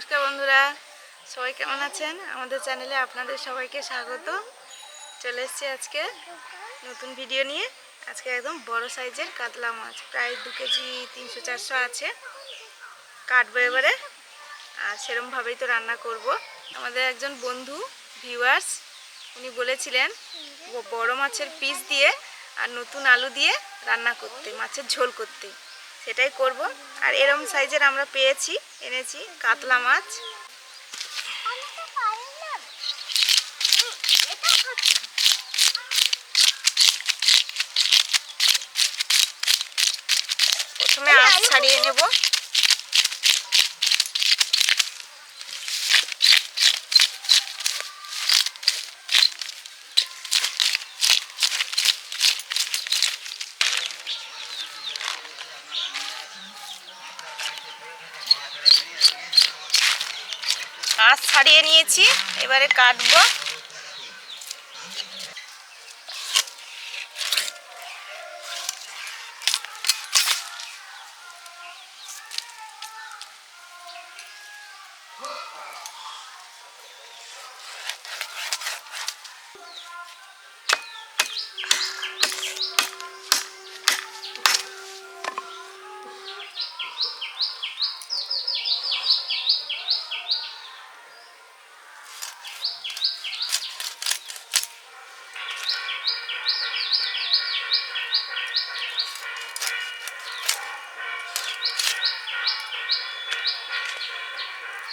নমস্কার বন্ধুরা, সবাই কেমন আছেন? আমাদের চ্যানেলে আপনাদের সবাইকে স্বাগত। চলে এসেছি আজকে নতুন ভিডিও নিয়ে। আজকে একদম বড় সাইজের কাতলা মাছ, প্রায় দু কেজি তিনশো চারশো আছে কাটবো এবারে। আর সেরমভাবেই তো রান্না করব। আমাদের একজন বন্ধু ভিউয়ার্স উনি বলেছিলেন বড় মাছের পিস দিয়ে আর নতুন আলু দিয়ে রান্না করতে, মাছের ঝোল করতে। সেটাই করব আর এরম সাইজের আমরা পেয়েছি এনেছি কাতলা মাছ। প্রথমে আঁশ ছাড়িয়ে নেব আঁশ ছাড়িয়ে নিয়েছি এবারে কাটবো।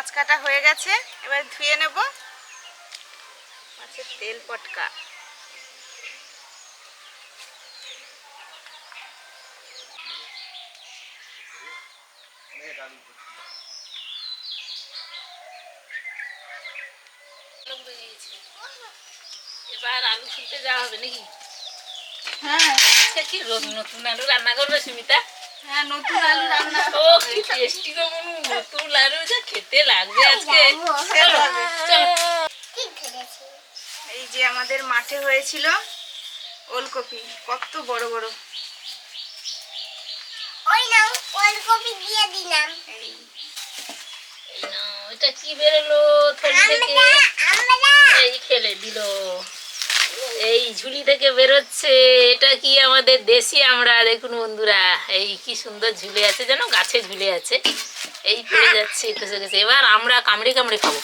মাছ কাটা হয়ে গেছে। এবার ধুয়ে নেব মাছের তেল পটকা। এবার আলু ছুলতে যাওয়া হবে নাকি? হ্যাঁ। কি রোজ- নতুন আলু রান্না করবে সুমিতা? হ্যাঁ নতুন আলু রান্না ও কি টেস্টি গো মনু নতুন আলু যা খেতে লাগবে আজকে। চলো চলো। ঠিক আছে আছে এই যে আমাদের মাঠে হয়েছিল ওলকপি কত বড় বড়। ওই নাও ওলকপি দিয়ে দিলাম। এই। এই নাও, এটা কি বেরোলো? থলি থেকে। আমরা আমরা এই ফেলে দিল। এই ঝুলি থেকে বেরোচ্ছে, এটা কি আমাদের দেশি আমরা? দেখুন বন্ধুরা, এই কি সুন্দর ঝুলে আছে যেন, গাছে ঝুলে আছে। এই পড়ে যাচ্ছে খসে খসে এবার আমরা কামড়ে কামড়ে খাব।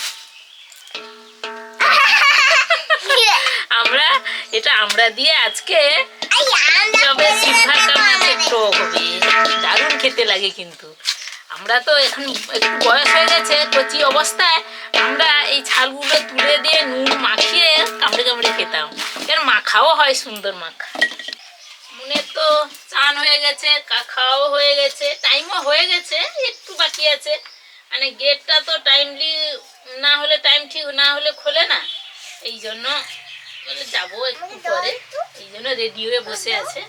আমরা, এটা আমরা দিয়ে আজকে তবে সিলভার কাপ টক হবে? দারুণ খেতে লাগে কিন্তু। আমরা তো এখন একটু বয়স হয়ে গেছে, কচি অবস্থায়। আমরা এই ছালগুলো তুলে দিয়ে নুন খেতাম এর মাখাও হয় সুন্দর মাখা। মনে তো চান হয়ে গেছে খাওয়াও হয়ে গেছে টাইমও হয়ে গেছে একটু বাকি আছে। মানে গেটটা তো টাইমলি না হলে টাইম ঠিক না হলে খোলে না। এই জন্য বলে যাব একটু পরে। এই জন্য রেডি হয়ে বসে আছে।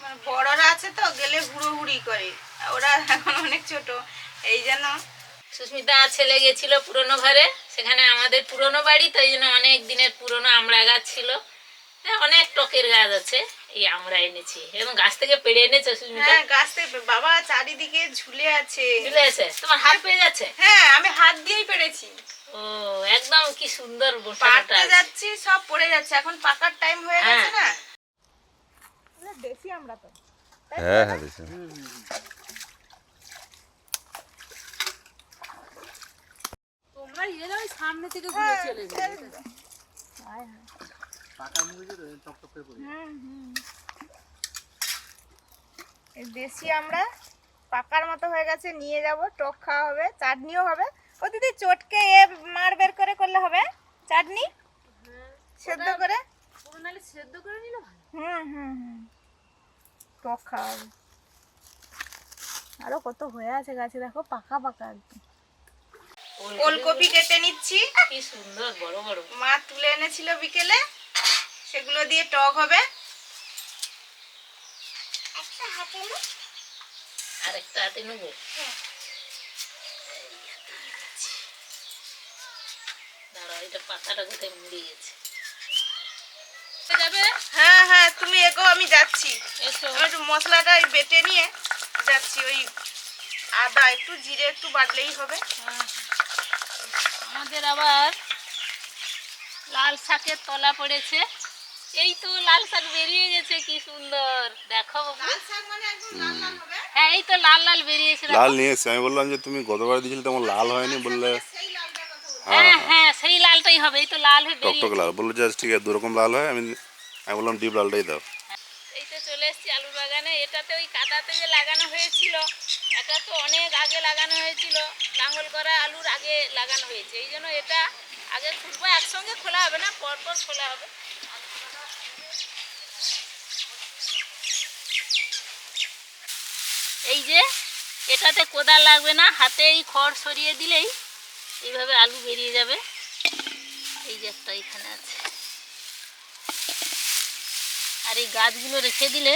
মানে বড়রা আছে তো গেলে হুড়োহুড়ি করে। ওরা এখন অনেক ছোট। এই জন্য সুস্মিতা ছেলে গেছিল পুরনো ঘরে সেখানে আমাদের পুরনো বাড়ি তাই জন্য অনেক দিনের পুরনো আমড়া গাছ ছিল। হ্যাঁ, অনেক টকের গাছ আছে এই আমরা এনেছি। এবং গাছ থেকে পেড়ে এনেছে সুস্মিতা? হ্যাঁ গাছ থেকে বাবা চারিদিকে ঝুলে আছে। চলে এসে তোমার হাত পেয়ে যাচ্ছে? হ্যাঁ আমি হাত দিয়েই পেরেছি ও একদম কি সুন্দর আছে। যাচ্ছি সব পড়ে যাচ্ছে। এখন পাকার টাইম হয়ে গেছে না? হ্যাঁ। দেশি আমরা তো। হ্যাঁ হ্যাঁ দিছে তোমরা এলে ওই সামনে থেকে ঘুরে চলে যাবে এই দেশি আমরা পাকার মতো হয়ে গেছে নিয়ে যাব টক খাওয়া হবে চাটনিও হবে। ও দিদি চটকে এ মার বের করে করলে হবে? চাটনি? সেদ্ধ করে? সেদ্ধ করে নিলে ভালো হুম হুম হুম। টক খাওয়া হবে। আরও কত হয়ে আছে গাছে দেখো পাকা পাকা একদম। ওলকপি। কেটে নিচ্ছি। কি সুন্দর বড় বড়। মা তুলে এনেছিল বিকেলে। সেগুলো দিয়ে টক হবে। একটা হাতে না। আর একটা হাতে নেব? দাঁড়াও এটা পাতাটা কোথায় মুড়ে গেছে। যাবে? হ্যাঁ হ্যাঁ তুমি এগো আমি যাচ্ছি। একটু মশলাটা বেটে নিয়ে যাচ্ছি ওই আদা একটু জিরে একটু বাটলেই হবে। আমাদের আবার লাল শাকের তলা পড়েছে। এই তো লাল শাক বেরিয়ে গেছে কি সুন্দর। দেখো বাবু। লাল শাক মানে একদম লাল লাল হবে। হ্যাঁ এই তো লাল লাল বেরিয়েছে লাল নিয়ে এসছি। আমি বললাম যে তুমি গতবার দিয়েছিলে তেমন লাল হয়নি বললে। বলছি। হ্যাঁ হ্যাঁ হ্যাঁ। সেই লালটাই হবে এই তো লাল হয়ে টকটক লাল। বলল যে ঠিক আছে দুরকম লাল হয় আমি আমি বললাম ডিপ লালটাই দাও। এই তো চলে এসেছি আলুর বাগানে। এটাতে ওই কাদাতে যে লাগানো হয়েছিল এটা তো অনেক আগে লাগানো হয়েছিল। লাঙ্গল করা আলুর আগে লাগানো হয়েছে। এই জন্য এটা আগে খুলবো, একসঙ্গে খোলা হবে না পর পর খোলা হবে। এই যে, এটাতে কোদাল লাগবে না হাতে এই খড় সরিয়ে দিলেই এইভাবে আলু বেরিয়ে যাবে। এই যে একটা এখানে আছে। আর এই গাছগুলো রেখে দিলে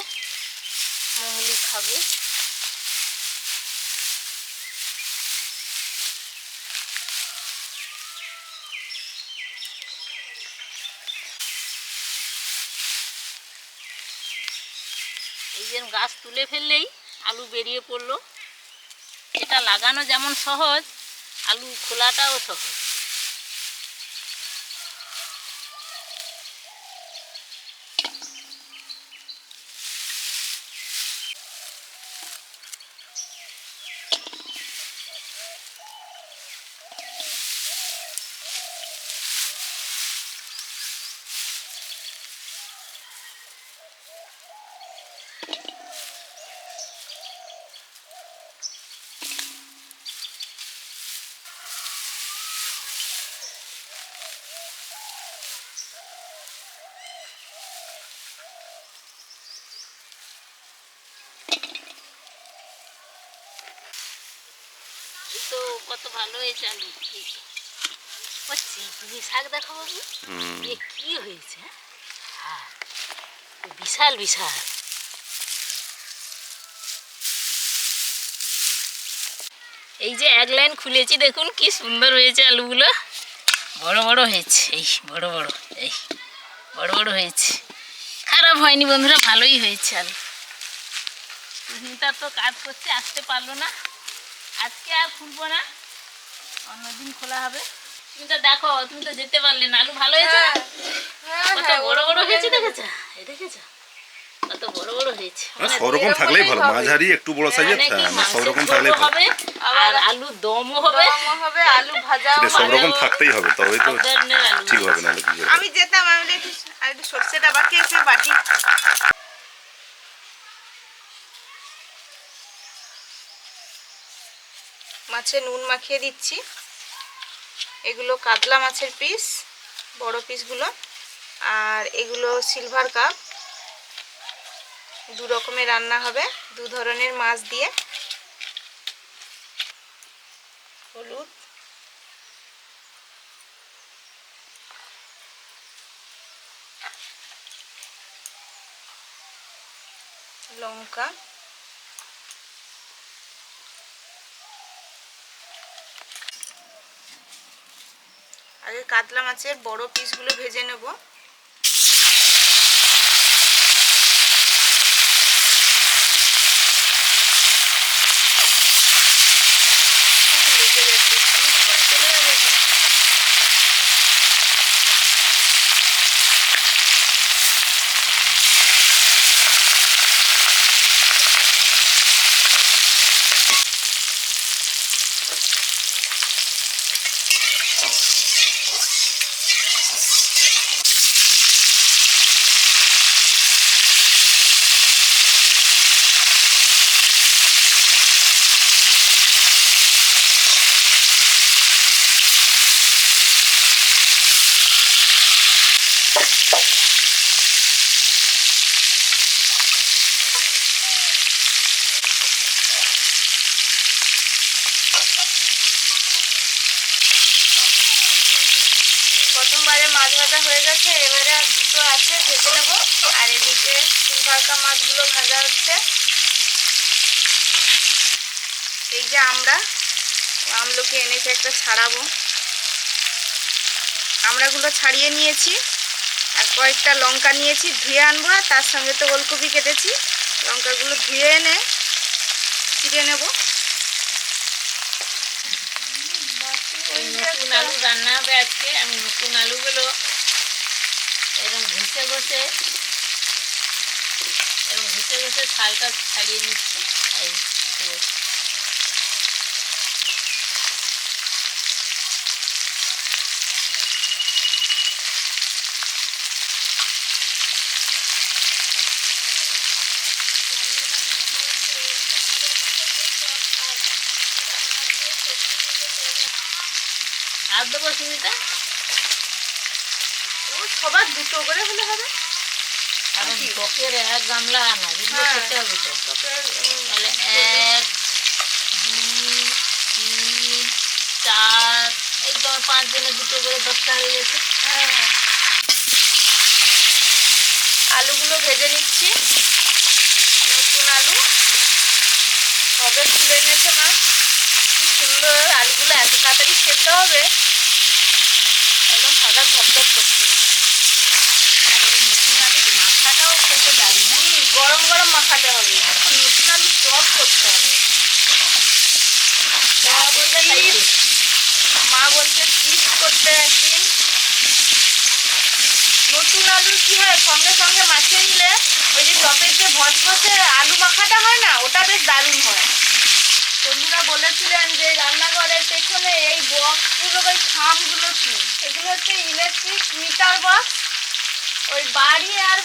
মঙ্গলি খাবে। এই গাছ তুলে ফেললেই আলু বেরিয়ে পড়ল। এটা লাগানো যেমন সহজ আলু খোলাটাও সহজ এই তো কত ভালো হয়েছে আলু চিংড়ি শাক দেখো কি হয়েছে হ্যাঁ বিশাল বিশাল এই যে এক লাইন খুলেছি দেখুন কি সুন্দর হয়েছে আলুগুলো। বড় বড়, হয়েছে। এই, বড় বড় এই বড় বড় হয়েছে। খারাপ হয়নি বন্ধুরা, ভালোই হয়েছে আলু। সুস্মিতা তো কাজ করছে আসতে পারল না। আজকে আর খুলবো না। অন্যদিন খোলা হবে। তুমি তো দেখো তুমি তো যেতে পারলে না। আলু ভালো হয়েছে? হ্যাঁ, কত হ্যাঁ, বড় বড় হয়েছে হয়ে দেখেছ? এই দেখেছ? কত বড় বড় হয়েছে। থাকলেই ভালো। মাঝারি একটু বড় সাইজের থাকলেই ভালো। হবে আর আলু দমও হবে। হবে আলু এটা সব রকম থাকতেই হবে তবেই তো ঠিক হবে আমি যেতাম আমি একটু সর্ষেটা বাকি একটু বাটি। মাছে নুন মাখিয়ে দিচ্ছি। এগুলো কাতলা মাছের পিস বড় পিসগুলো আর এগুলো সিলভার কাপ দু রকমের রান্না হবে, দু ধরনের মাছ দিয়ে। হলুদ। লঙ্কা। কাতলা মাছের বড় পিসগুলো ভেজে নেব লেগে যাচ্ছে slip করে চলে যাবে যে। প্রথমবারে মাছ ভাজা হয়ে গেছে, এবারে আর দুটো আছে ভেজে নেব। আর এদিকে সিলভারকা মাছগুলো ভাজা হচ্ছে। এই যে আমরা, আমলকি এনেছে একটা ছাড়াবো। আমড়াগুলো ছাড়িয়ে নিয়েছি, আর কয়েকটা লঙ্কা নিয়েছি, ধুয়ে আনব, আর তার সঙ্গে তো ওলকপি কেটেছি। লঙ্কাগুলো ধুয়ে এনে, চিড়ে নেব ওই নতুন আলু রান্না হবে আজকে। আমি নতুন আলুগুলো এরকম ঘষে ঘষে, এরকম ঘষে ঘষে ছালটা ছাড়িয়ে নিচ্ছি। এই ঘষে ঘষে। আর দেবো সুমিতা ও সবার দুটো করে হলে হবে টকের এক গামলা না এগুলো হ্যাঁ। খেতে হবে তো। তাহলে এক দুই তিন চার এই তো আমার পাঁচ জনের দুটো করে দশটা হয়ে গেছে। হ্যাঁ। আলুগুলো ভেজে নিচ্ছি। নতুন আলু। কবে তুলে এনেছে মা। কি সুন্দর আলুগুলো এত তাড়াতাড়ি সেদ্ধ হবে। একদম সাদা ধপধপ করছে নতুন মাথাটাও খেতে দারুণ হুম, গরম গরম মাখাতে হবে নতুন আলু চপ করতে হবে চিপস, taste। মা চিপস করতে একদিন নতুন আলু কি হয় সঙ্গে সঙ্গে মাখিয়ে নিলে ওই যে টপের যে ভসভসে আলু মাখাটা হয় না ওটা বেশ দারুণ হয় বন্ধুরা বলেছিলেন যে রান্নাঘরের পেছনে এই বক্সগুলো ওই খামগুলো কি এগুলো হচ্ছে ইলেকট্রিক মিটার বক্স ওই বাড়ি আর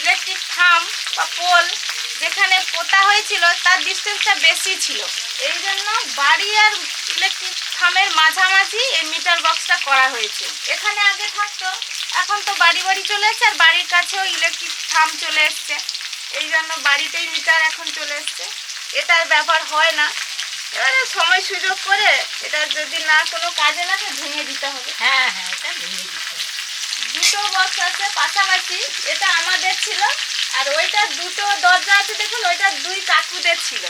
ইলেকট্রিক থাম বা পোল যেখানে পোতা হয়েছিল, তার ডিস্টেন্সটা বেশি ছিল। এই জন্য বাড়ি আর ইলেকট্রিক থামের মাঝামাঝি এই মিটার বক্সটা করা হয়েছে। এখানে আগে থাকতো, এখন তো বাড়ি বাড়ি চলে এসছে আর বাড়ির কাছেও ইলেকট্রিক থাম চলে এসছে। এই জন্য বাড়িতেই মিটার এখন চলে এসছে। এটার ব্যবহার হয় না। এবারে সময় সুযোগ করে এটা যদি না কোনো কাজে লাগে, ভেঙে দিতে হবে। হ্যাঁ হ্যাঁ এটা ভেঙে দিতে। দুটো বক্স আছে পাশাপাশি এটা আমাদের ছিল আর ওইটা দুটো দরজা আছে দেখুন ওইটা দুই কাকুদের ছিল।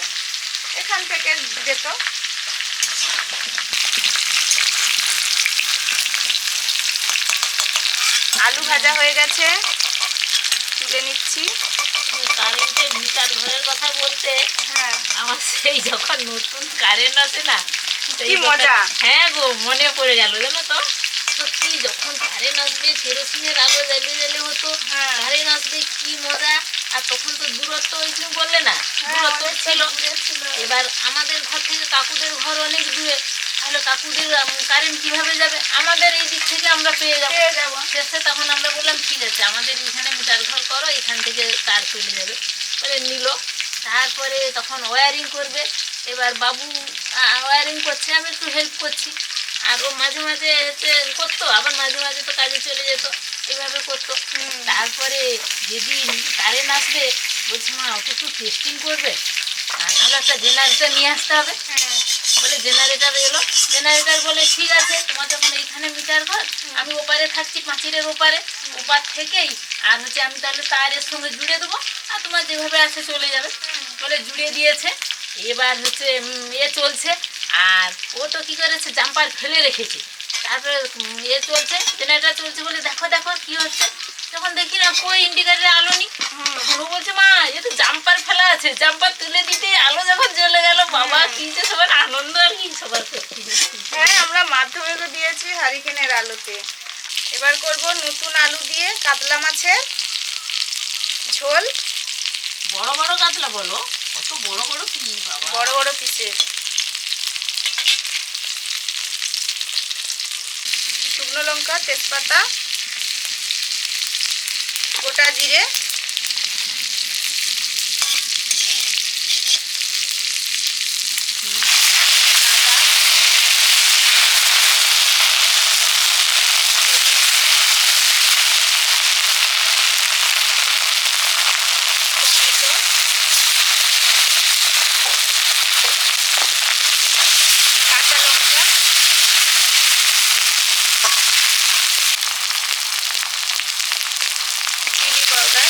এখান থেকে যেত। আলু ভাজা হয়ে গেছে তুলে নিচ্ছি। কারেন্টের মিটার ঘরের কথা বলতে হ্যাঁ। আমার সেই যখন নতুন কারেন্ট আসে না কি মজা। হ্যাঁ গো মনে পড়ে গেল জানো তো? সত্যি যখন কারেন্ট আসবে কেরোসিনের আলো জ্বালিয়ে জ্বালিয়ে হতো। হ্যাঁ। কারেন্ট আসবে কি মজা? আর তখন তো দূরত্ব ওই তুমি বললে না? হ্যাঁ, দূরত্ব ছিল। এবার আমাদের ঘর থেকে কাকুদের ঘর অনেক দূরে। তাহলে কাকুদের কারেন্ট কীভাবে যাবে? আমাদের এই দিক থেকে আমরা পেয়ে যাব। শেষে তখন আমরা বললাম ঠিক আছে আমাদের এখানে মিটার ঘর করো এখান থেকে তার চলে যাবে। বলে নিল। তারপরে তখন ওয়ারিং করবে। এবার বাবু ওয়ারিং করছে আমি একটু হেল্প করছি। আর ও মাঝে মাঝে হচ্ছে করতো আবার মাঝে মাঝে তো কাজে চলে যেত এইভাবে করতো। তারপরে যেদিন কারেন্ট আসবে বলছি মা ওকে একটু টেস্টিং করবে? আর তাহলে একটা জেনারেটার নিয়ে আসতে হবে। হ্যাঁ। বলে জেনারেটার এলো। জেনারেটার বলে ঠিক আছে তোমার যখন এইখানে মিটার ঘর আমি ওপারে থাকছি পাঁচিরের ওপারে। ওপার থেকেই আর হচ্ছে আমি তাহলে তারের সঙ্গে জুড়ে দেবো আর তোমার যেভাবে আছে চলে যাবে। বলে জুড়ে দিয়েছে। এবার হচ্ছে এ চলছে। আর ও তো কী করেছে? জাম্পার ফেলে রেখেছে। তারপরে ইয়ে চলছে জেনারেটার চলছে বলে দেখো দেখো কি হচ্ছে। তখন দেখি না কই ইন্ডিকেটারে আলো নি তখন ও বলছে মা এ তো জাম্পার ফেলা আছে। জাম্পার তুলে দিতে আলো যখন জ্বলে গেল বাবা কি যে সবার আনন্দ আর কি সবার। হ্যাঁ আমরা মাধ্যমিকও দিয়েছি হারিকেনের আলুতে। এবার করব নতুন আলু দিয়ে কাতলা মাছের ঝোল। বড় বড় কাতলা বলো? কত বড় বড় কি বাবা। বড় বড় পিসের শুকনো লঙ্কা তেজপাতা গোটা জিরে টমেটো কাঁচা লঙ্কা চিলি পাউডার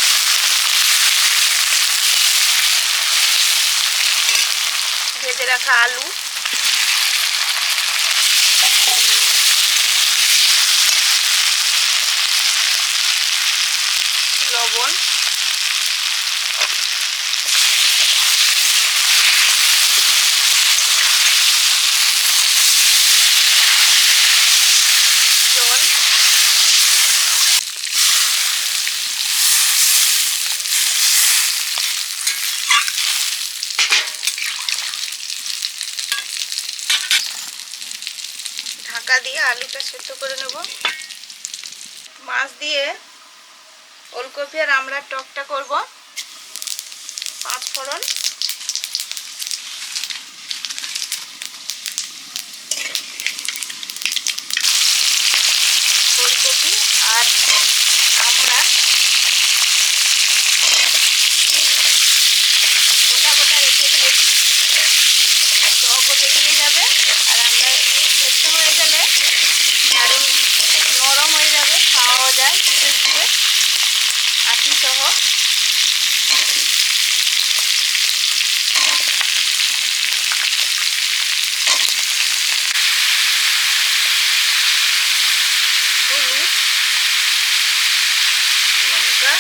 ভেজে রাখা আলু। লবণ জল ঢাকা দিয়ে আলুটা সেদ্ধ করে নেব। মাছ দিয়ে ওলকপি আর আমরা টকটা করব। পাঁচ ফোড়ন ফুলকপি আর আমরা গোটা গোটা রেখে দিয়েছি টকও বেরিয়ে যাবে আর আমরা সেদ্ধ হয়ে গেলে দারুণ নরম হয়ে যাবে খাওয়াও যায় বিশেষ করে আটি সহ হলুদ লঙ্কা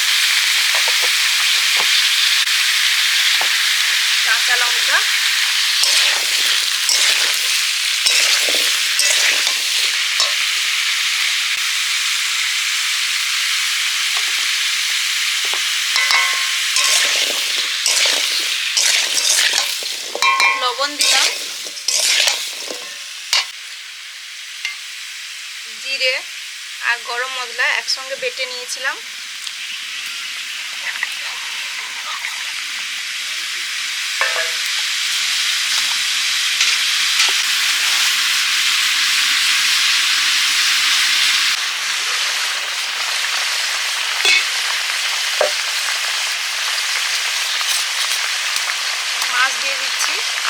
কাঁচা লঙ্কা লবণ দিলাম। জিরে। আর গরম মশলা একসঙ্গে বেটে নিয়েছিলাম।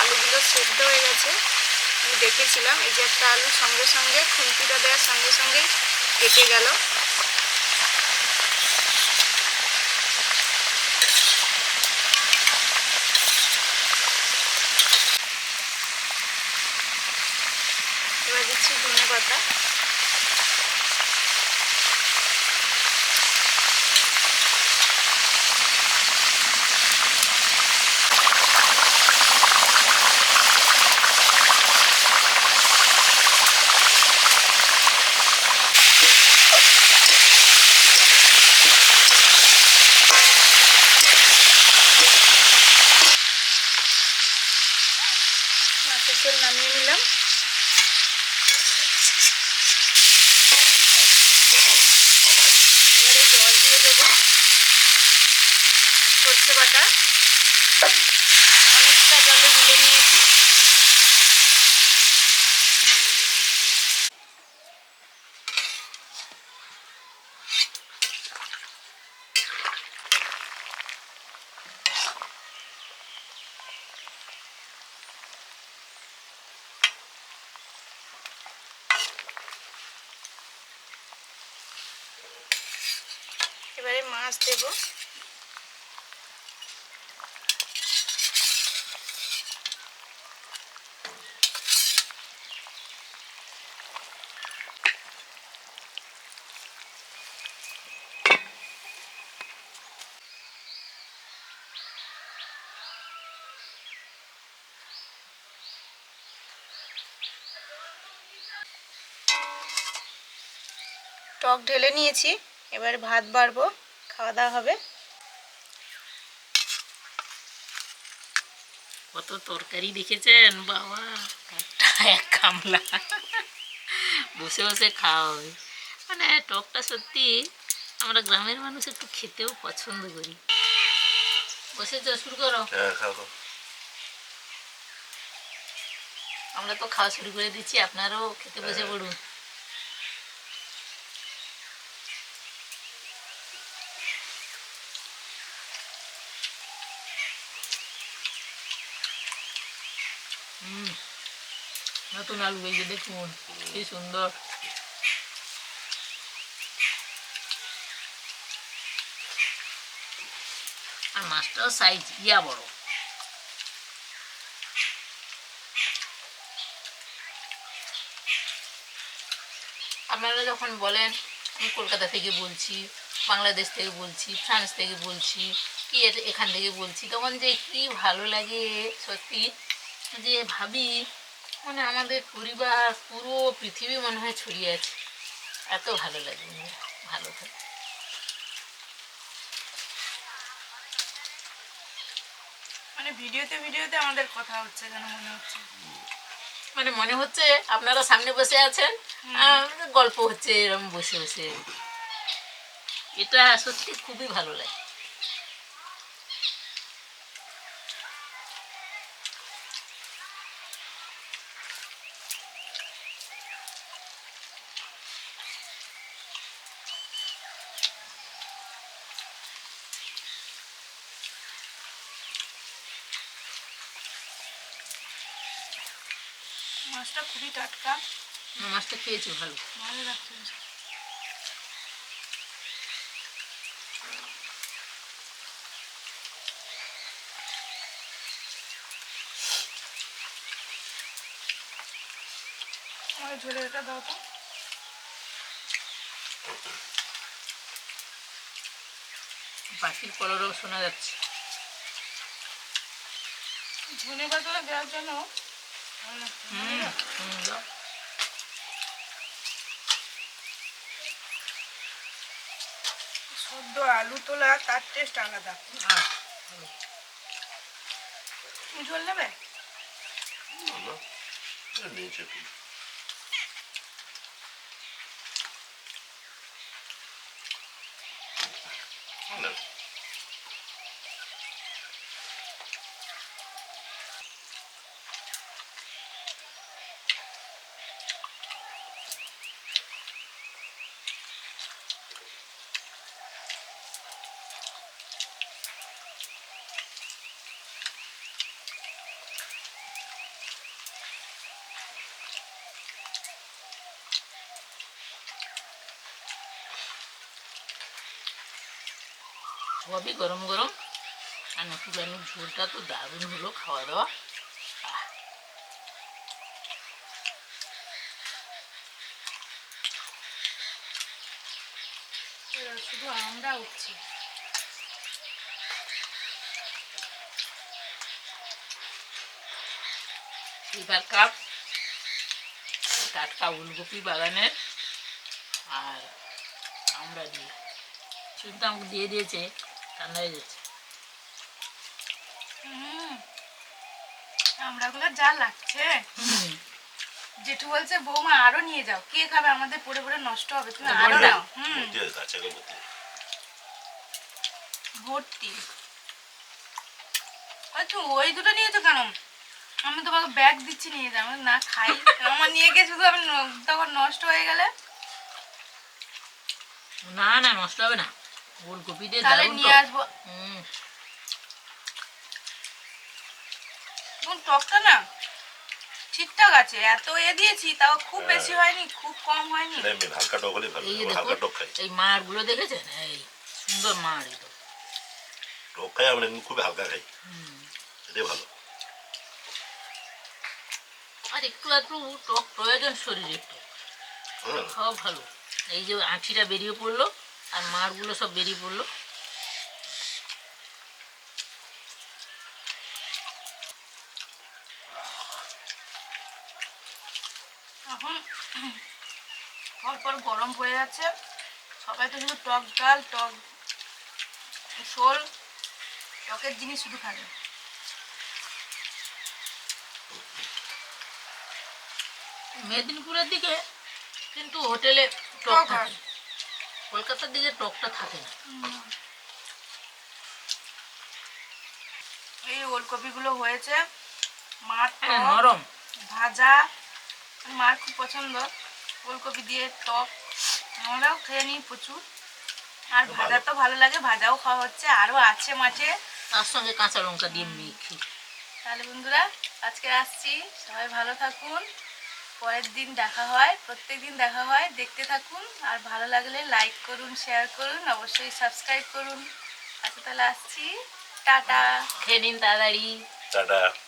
আলুগুলো সেদ্ধ হয়ে গেছে। আমি দেখেছিলাম, এই যে একটা আলু সঙ্গে সঙ্গে, খুন্তিটা দেওয়ার সঙ্গে সঙ্গেই কেটে গেল এবার দিচ্ছি ধনে পাতা দেবো সর্ষে বাটা। অনেকটা জলে গুলে নিয়েছি এবারে মাছ দেবো। টক ঢেলে নিয়েছি এবার ভাত বাড়বো। খাওয়া দাওয়া হবে। কত তরকারি দেখেছেন? বাবা একটা এক কামলা বসে বসে খাওয়া হবে। মানে টকটা সত্যি আমরা গ্রামের মানুষ একটু খেতেও পছন্দ করি। বসে যা শুরু করো। হ্যাঁ। আমরা তো খাওয়া শুরু করে দিচ্ছি আপনারাও খেতে বসে পড়ুন। নতুন আলু, এই দেখুন, কি সুন্দর। আর মাছটাও সাইজ ইয়া বড়। আপনারা যখন বলেন, আমি কলকাতা থেকে বলছি, বাংলাদেশ থেকে বলছি, ফ্রান্স থেকে বলছি, কি এখান থেকে বলছি, তখন যে কি ভালো লাগে, সত্যি, যে ভাবি মানে আমাদের পরিবার পুরো পৃথিবী মনে হয় ছড়িয়ে আছে। এত ভালো লাগে ভালো থাকে। মানে ভিডিওতে ভিডিওতে আমাদের কথা হচ্ছে যেন মনে হচ্ছে। মানে মনে হচ্ছে আপনারা সামনে বসে আছেন গল্প হচ্ছে এরকম বসে বসে। এটা সত্যি খুবই ভালো লাগে। মাছটা খুবই টাটকা। মাছটা খেয়েছি ভালো? ভালো লাগছে আমার ঝোলে এটা দাও তো। পাখির কলরব শোনা যাচ্ছে। ঝোলে পাতলা দেওয়ার জন্য সদ্য আলু তোলা তার টেস্ট আলাদা ঝোল নেবে। সবই গরম গরম। আর নতুন আলুর ঝোলটা তো দারুণ হলো খাওয়া দাওয়া। শুধু আমরা উঠছি। লিভার কাপ। টাটকা উলকপি বাগানের। আর আমরা দিয়ে। আমাকে দিয়ে দিয়েছে। ঠান্ডা হয়ে যা লাগছে। জেঠু বলছে বৌমা আরও নিয়ে যাও। কে খাবে? আমাদের পড়ে পড়ে নষ্ট হবে। তুমি আরও নাও। হুম। ভর্তি আচ্ছা ওই দুটো নিয়েছো কেন? আমি তোমাকে ব্যাগ দিচ্ছি নিয়ে যাও। আমি না খাই। আমার নিয়ে গিয়ে শুধু আমি তখন নষ্ট হয়ে গেলে। না না নষ্ট হবে না। দিয়ে তাহলে নিয়ে টক। আসব। হুম, এবং টকটা না ঠিকঠাক আছে এত এ দিয়েছি তাও খুব বেশি হয়নি খুব কম হয়নি। হালকা টক ভালো এই যে আমরা হালকা টক খাই। এই মাড়গুলো দেখেছেন? এই সুন্দর মাড় এগুলো। টক খাই আমরা এমনি হালকা খাই। এটাই ভালো। আর একটু একটু টক প্রয়োজন শরীরে একটু। খাওয়া ভালো। এই যে আঁঠিটা বেরিয়ে পড়ল। আর মাড়গুলো সব বেরিয়ে পড়ল। এখন পর গরম পড়ে যাচ্ছে। সবাই তো শুধু টক ডাল টক শোল টকের জিনিস শুধু খাবে। মেদিনীপুরের দিকে কিন্তু হোটেলে টক হয়। কলকাতার দিকে টকটা থাকে না। এই ওলকপিগুলো হয়েছে। মার নরম। ভাজা। মার খুব পছন্দ। ওলকপি দিয়ে টক। আমরাও খেয়ে নিই প্রচুর। আর ভাজা তো ভালো লাগে ভাজাও খাওয়া হচ্ছে। আরও আছে মাঠে তার সঙ্গে কাঁচা লঙ্কা দিয়ে মেখে। তাহলে বন্ধুরা আজকে আসছি। সবাই ভালো থাকুন। পরের দিন দেখা হয় প্রত্যেক দিন দেখা হয়। দেখতে থাকুন আর ভালো লাগলে লাইক করুন শেয়ার করুন অবশ্যই সাবস্ক্রাইব করুন। আচ্ছা তাহলে আসছি। টাটা। খেয়ে নিন তাড়াতাড়ি। টাটা।